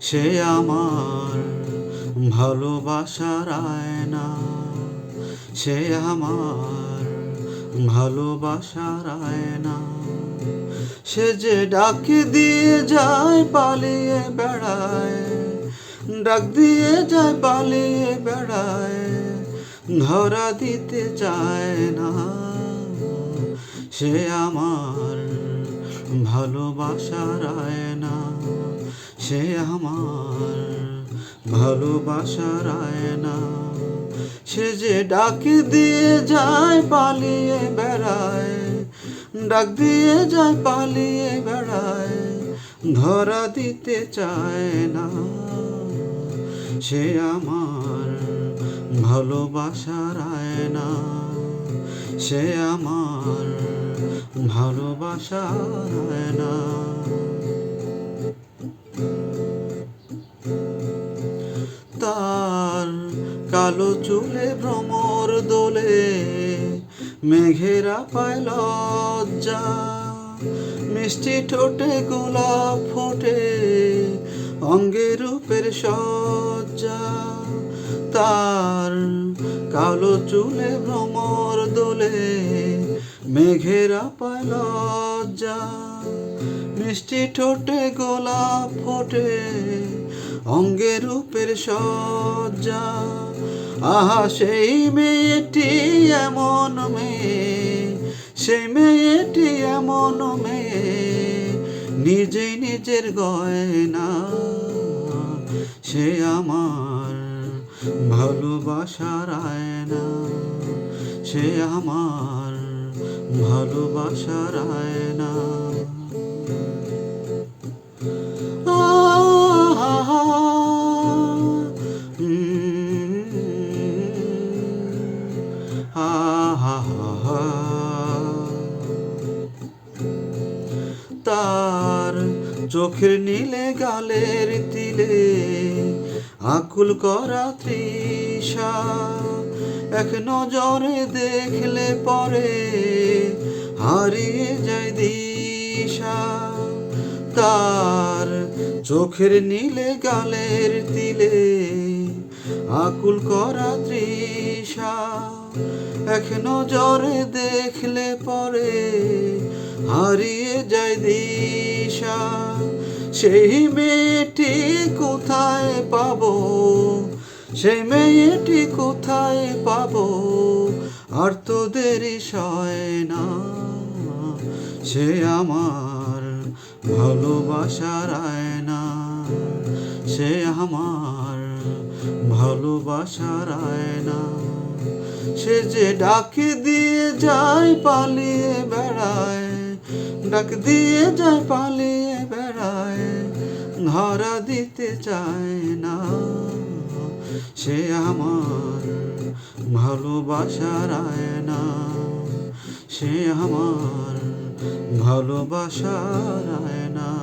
সে আমার ভালোবাসার আয়না। সে আমার ভালোবাসার আয়না। সে যে ডাকে দিয়ে যায় পালিয়ে বেড়ায়, ডাক দিয়ে যায় পালিয়ে বেড়ায়, ধরা দিতে চায় না। সে আমার ভালোবাসার আয়না। সে আমার ভালোবাসার আয়না সে যে ডাকে দিয়ে যায়, পালিয়ে বেড়ায়। ডাক দিয়ে যায়, পালিয়ে বেড়ায়, ধরা দিতে চায় না। সে আমার ভালোবাসার আয়না সে আমার ভালোবাসার আয়না তার কালো চুলে ভ্রমর দোলে মেঘেরা পায় লজ্জা। মিষ্টি ঠোঁটে, গোলাপ ফোটে অঙ্গে রূপের সজ্জা। তার কালো চুলে ভ্রমর দোলে মেঘেরা পায় লজ্জা। মিষ্টি ঠোঁটে, গোলাপ ফোটে অঙ্গে রূপের সজ্জা। আহা, সেই মেয়েটি এমন মেয়ে। সেই মেয়েটি এমন মেয়ে। নিজেই নিজের গয়না, সে আমার ভালোবাসার আয়না। সে আমার ভালোবাসার আয়না। তার চোখের নীলে গালের তিলে আকুল করা তৃষা। এক নজরে দেখলে পরে হারিয়ে যায় দিশা। তার চোখের নীলে গালের তিলে আকুল করা তৃষা। এক নজরে দেখলে পরে হারিয়ে যায় দিশা। সেই মেয়েটি কোথায় পাবো? সেই মেয়েটি কোথায় পাবো? আর তো দেরি না। সে আমার ভালোবাসার আয়না। সে আমার ভালোবাসার আয়না সে যে ডাকে দিয়ে যায় পালিয়ে বেড়ায়, ডাক দিয়ে যায় পালিয়ে বেড়ায় ধরা দিতে চায় না। সে আমার ভালোবাসার আয়না সে আমার ভালোবাসার আয়না